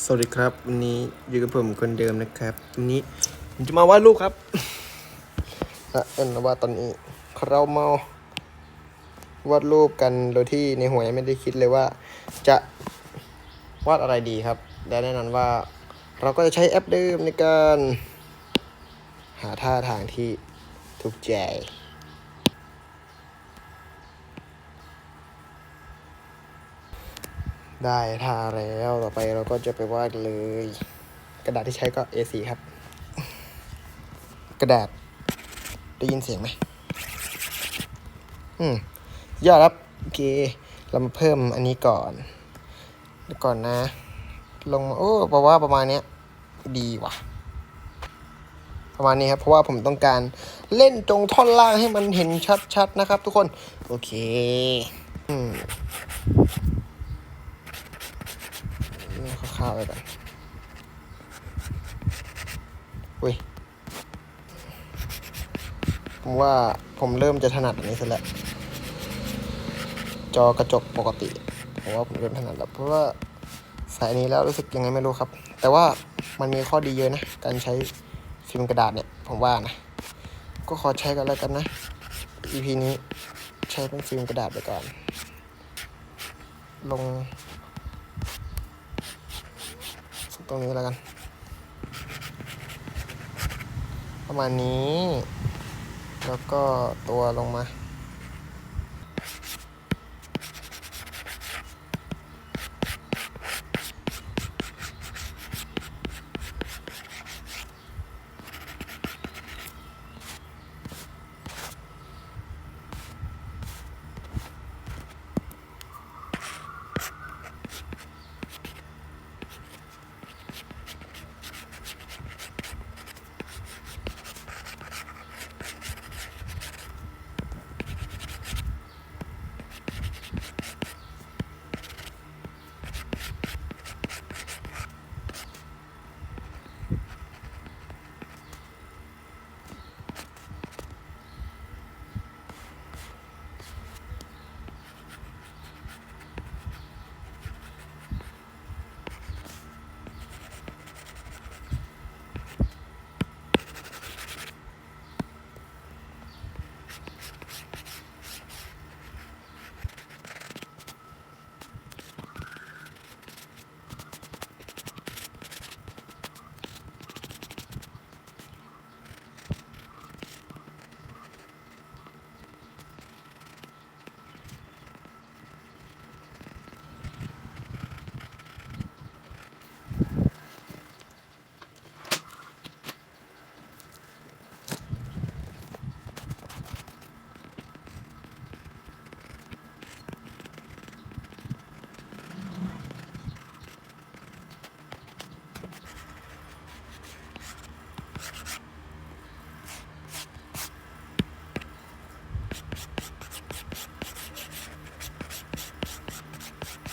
สวัสดีครับวันนี้อยู่กับผมคนเดิมนะครับวันนี้ผมจะมาวาดรูปครับและเอ็นว่าตอนนี้เรามาวาดรูปกันโดยที่ในหัวยังไม่ได้คิดเลยว่า จะวาดอะไรดีครับและแน่นอนว่า เราก็จะใช้แอปเดิมในการ หาท่าทางที่ถูกใจ ได้ทาแล้วต่อไปเราก็จะไปวาดเลย กระดาษที่ใช้ก็ A4 ครับ กระดาษได้ยินเสียงไหมอืมยอดครับโอเค เรามาเพิ่มอันนี้ก่อนเดี๋ยวก่อนนะ ลงมาโอ้เพราะว่าประมาณเนี้ยดีว่ะ ประมาณนี้ครับ เพราะว่าผมต้องการเล่นตรงท่อนล่างให้มันเห็นชัดๆนะครับทุกคน โอเค อืม นี่คร่าวก่อนอุ้ย ผมว่าผมเริ่มจะถนัดอันนี้ซะแล้ว จอกระจกปกติ ผมว่าผมเริ่มถนัดแล้ว เพราะว่าสายนี้แล้วรู้สึกยังไงไม่รู้ครับ แต่ว่ามันมีข้อดีเยอะนะ การใช้ฟิล์มกระดาษเนี่ย ผมว่านะ ก็ขอใช้กันแล้วกันนะ EP นี้ใช้เป็นฟิล์มกระดาษไปก่อน ลง สักต รงนี้แล้วกัน ประมาณนี้ แล้วก็ตัวลงมา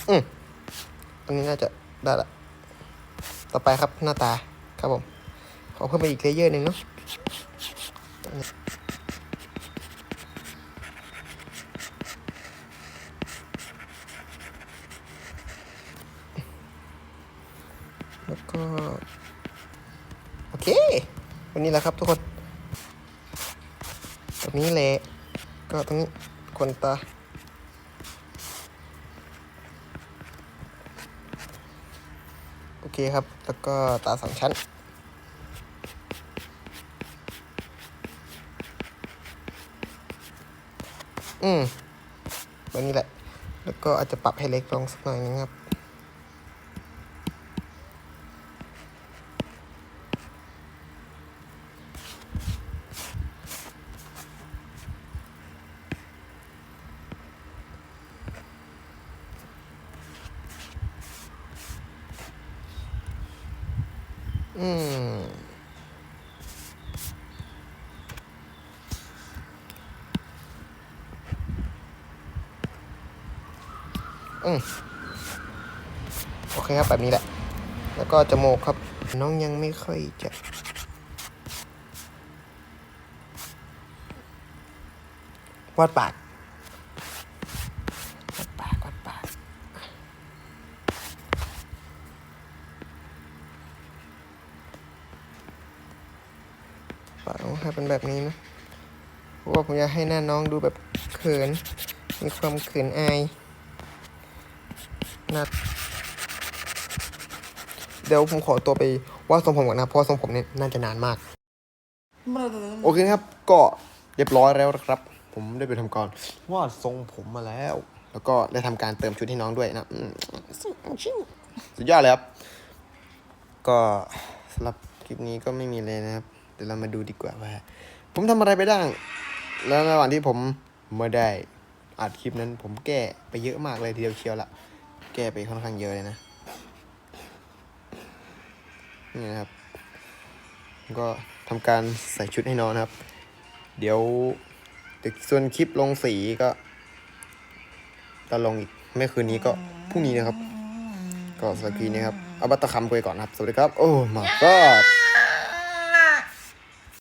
อืมอันนี้น่าจะได้ละ ต่อไปครับหน้าตาครับผม ขอเพิ่มไปอีกเลเยอร์หนึ่งเนาะแล้วก็ โอเค วันนี้แหละครับทุกคน ตรงนี้แหละ ก็ตรงนี้ขนตา โอเคครับ แล้วก็ตาสองชั้น อืมแบบนี้แหละ แล้วก็อาจจะปรับให้เล็กลงสักหน่อยนึงครับ อืมอืมโอเคครับแบบนี้แหละ แล้วก็จมูกครับ น้องยังไม่ค่อยจะวาดปาก ให้เป็นแบบนี้นะเพราะว่าผมอยากให้หน้าน้องดูแบบเขิน มีความเขินอายนะเดี๋ยวผมขอตัวไปวาดทรงผมก่อนนะเพราะทรงผมเนี่ยน่าจะนานมาก โอเคครับก็เรียบร้อยแล้วนะครับ ผมได้ไปทำการวาดทรงผมมาแล้ว แล้วก็ได้ทำการเติมชุดให้น้องด้วยนะสุดยอดเลยครับ ก็สำหรับคลิปนี้ก็ไม่มีเลยนะครับ ดี๋ยวเรามาดูดีกว่าว่า ผมทำอะไรไปบ้าง แล้วระหว่างที่ผมไม่ได้อัดคลิปนั้นผมแก้ไปเยอะมากเลยทีเดียวเชียวละแก้ไปค่อนข้างเยอะเลยนะ นี่นะครับ ก็ทำการใส่ชุดให้น้องนครับ เดี๋ยวส่วนคลิปลงสีก็จะลงอีกไม่คืนนี้ก็พรุ่งนี้นะครับ ก็สำหรับคลิปนี้ครับ เอาบัตรคำไปก่อนนะครับ สวัสดีครับ โอ้มาก็